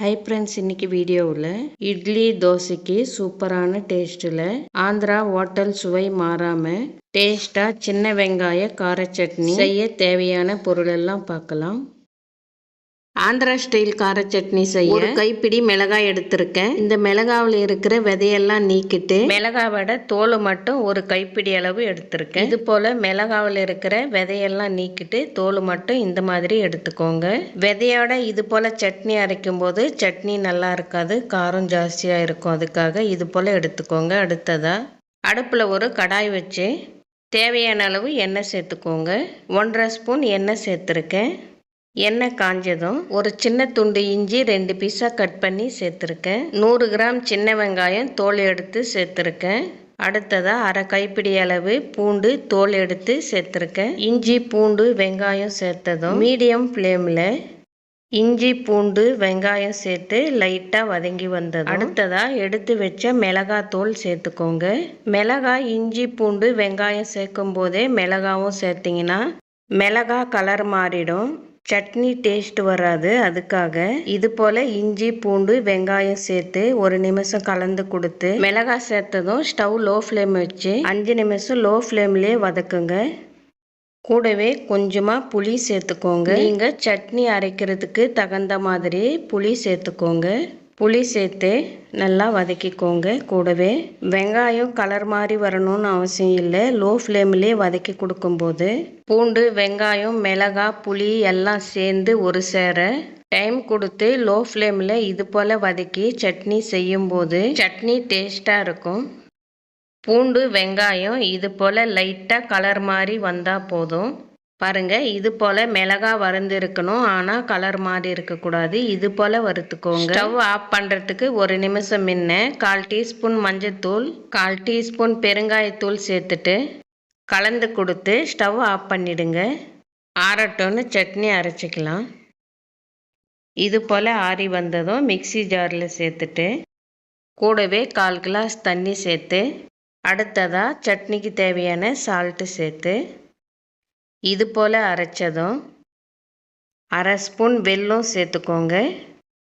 Hi friends இன்னைக்கு வீடியோவில் இட்லி தோசைக்கு சூப்பரான டேஸ்ட்டில் ஆந்திரா ஹோட்டல் சுவை மாறாமல் டேஸ்ட்டாக சின்ன வெங்காய கார சட்னி செய்ய தேவையான பொருளெல்லாம் பார்க்கலாம். ஆந்திரா ஸ்டைல் கார சட்னி செய்ய ஒரு கைப்பிடி மிளகாய் எடுத்திருக்கேன். இந்த மிளகாவில் இருக்கிற விதையெல்லாம் நீக்கிட்டு மிளகாவோட தோல் மட்டும் ஒரு கைப்பிடி அளவு எடுத்திருக்கேன். இது போல மிளகாவில் இருக்கிற விதையெல்லாம் நீக்கிட்டு தோல் மட்டும் இந்த மாதிரி எடுத்துக்கோங்க. விதையோட இது போல சட்னி அரைக்கும் போது சட்னி நல்லா இருக்காது காரம் ஜாஸ்தியாக இருக்கும். அதுக்காக இது போல எடுத்துக்கோங்க. அடுத்ததா அடுப்பில் ஒரு கடாய் வச்சு தேவையான அளவு எண்ணெய் சேர்த்துக்கோங்க. ஒன்றரை ஸ்பூன் எண்ணெய் சேர்த்துருக்கேன். எண்ணெய் காஞ்சதும் ஒரு சின்ன துண்டு இஞ்சி ரெண்டு பீஸாக கட் பண்ணி சேர்த்துருக்கேன். நூறு கிராம் சின்ன வெங்காயம் தோல் எடுத்து சேர்த்துருக்கேன். அடுத்ததாக அரை கைப்பிடி அளவு பூண்டு தோல் எடுத்து சேர்த்துருக்கேன். இஞ்சி பூண்டு வெங்காயம் சேர்த்ததும் மீடியம் ஃப்ளேமில் இஞ்சி பூண்டு வெங்காயம் சேர்த்து லைட்டாக வதங்கி வந்தது அடுத்ததாக எடுத்து வச்ச மிளகாய் தோல் சேர்த்துக்கோங்க. மிளகாய் இஞ்சி பூண்டு வெங்காயம் சேர்க்கும் போதே மிளகாவும் சேர்த்திங்கன்னா மிளகா கலர் மாறிடும். சட்னி டேஸ்ட் வராது அதுக்காக இது போல் இஞ்சி பூண்டு வெங்காயம் சேர்த்து ஒரு நிமிஷம் கலந்து கொடுத்து மிளகாய் சேர்த்ததும் ஸ்டவ் லோ ஃப்ளேம் வச்சு அஞ்சு நிமிஷம் லோ ஃப்ளேம்லேயே வதக்குங்க. கூடவே கொஞ்சமாக புளி சேர்த்துக்கோங்க. நீங்கள் சட்னி அரைக்கிறதுக்கு தகுந்த மாதிரி புளி சேர்த்துக்கோங்க. புளி சேர்த்து நல்லா வதக்கிக்கோங்க. கூடவே வெங்காயம் கலர் மாதிரி வரணும்னு அவசியம் இல்லை. லோ ஃப்ளேம்லேயே வதக்கி கொடுக்கும்போது பூண்டு வெங்காயம் மிளகாய் புளி எல்லாம் சேர்ந்து ஒரு சேர டைம் கொடுத்து லோ ஃப்ளேமில் இது போல் வதக்கி சட்னி செய்யும்போது சட்னி டேஸ்ட்டாக இருக்கும். பூண்டு வெங்காயம் இது போல் லைட்டாக கலர் மாதிரி வந்தால் போதும். பாருங்கள் இது போல் மிளகா வறுந்துருக்கணும் ஆனால் கலர் மாதிரி இருக்கக்கூடாது. இது போல் வறுத்துக்கோங்க. ஸ்டவ் ஆஃப் பண்ணுறதுக்கு ஒரு நிமிஷம் முன்ன கால் டீஸ்பூன் மஞ்சத்தூள் கால் டீஸ்பூன் பெருங்காயத்தூள் சேர்த்துட்டு கலந்து கொடுத்து ஸ்டவ் ஆஃப் பண்ணிடுங்க. ஆறட்டோன்னு சட்னி அரைச்சிக்கலாம். இது போல் ஆறி வந்ததும் மிக்சி ஜாரில் சேர்த்துட்டு கூடவே கால் கிளாஸ் தண்ணி சேர்த்து அடுத்ததாக சட்னிக்கு தேவையான சால்ட்டு சேர்த்து இது போல் அரைச்சதும் அரை ஸ்பூன் வெல்லம் சேர்த்துக்கோங்க.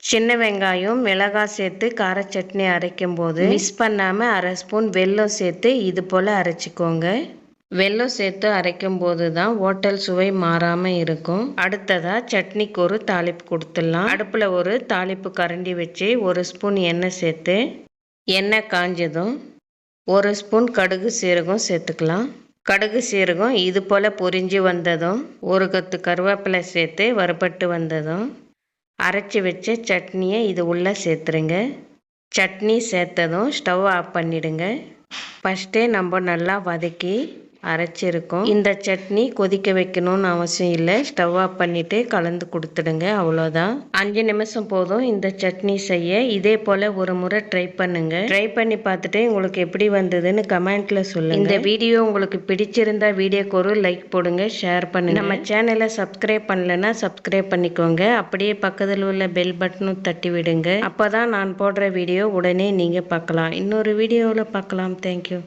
சின்ன வெங்காயம் மிளகாய் சேர்த்து கார சட்னி அரைக்கும் போது மிஸ் பண்ணாமல் அரை ஸ்பூன் வெல்லம் சேர்த்து இது போல் அரைச்சிக்கோங்க. வெல்லம் சேர்த்து அரைக்கும் போது தான் ஹோட்டல் சுவை மாறாமல் இருக்கும். அடுத்ததாக சட்னிக்கு ஒரு தாளிப்பு கொடுத்துடலாம். அடுப்பில் ஒரு தாளிப்பு கரண்டி வச்சு ஒரு ஸ்பூன் எண்ணெய் சேர்த்து எண்ணெய் காஞ்சதும் ஒரு ஸ்பூன் கடுகு சீரகம் சேர்த்துக்கலாம். கடுகு சீரகம் இது போல் பொரிஞ்சு வந்ததும் ஒரு கொத்து கருவேப்பிலை சேர்த்து வறுபட்டு வந்ததும் அரைச்சி வச்ச சட்னியை இது உள்ளே சேர்த்துருங்க. சட்னி சேர்த்ததும் ஸ்டவ் ஆஃப் பண்ணிவிடுங்க ஃபஸ்ட்டே நம்ம நல்லா வதக்கி அரைச்சிருக்கோம். இந்த சட்னி கொதிக்க வைக்கணும்னு அவசியம் இல்லை. ஸ்டவ் ஆஃப் பண்ணிவிட்டு கலந்து கொடுத்துடுங்க. அவ்வளோதான் அஞ்சு நிமிஷம் போதும் இந்த சட்னி செய்ய. இதே போல் ஒரு முறை ட்ரை பண்ணுங்க. ட்ரை பண்ணி பார்த்துட்டு உங்களுக்கு எப்படி வந்ததுன்னு கமெண்ட்ல சொல்லுங்க. இந்த வீடியோ உங்களுக்கு பிடிச்சிருந்தா வீடியோக்கு ஒரு லைக் போடுங்க ஷேர் பண்ணுங்க. நம்ம சேனலை சப்ஸ்கிரைப் பண்ணலன்னா சப்ஸ்கிரைப் பண்ணிக்கோங்க. அப்படியே பக்கத்தில் உள்ள பெல் பட்டனும் தட்டி விடுங்க. அப்போதான் நான் போடுற வீடியோ உடனே நீங்கள் பார்க்கலாம். இன்னொரு வீடியோவில் பார்க்கலாம். தேங்க்யூ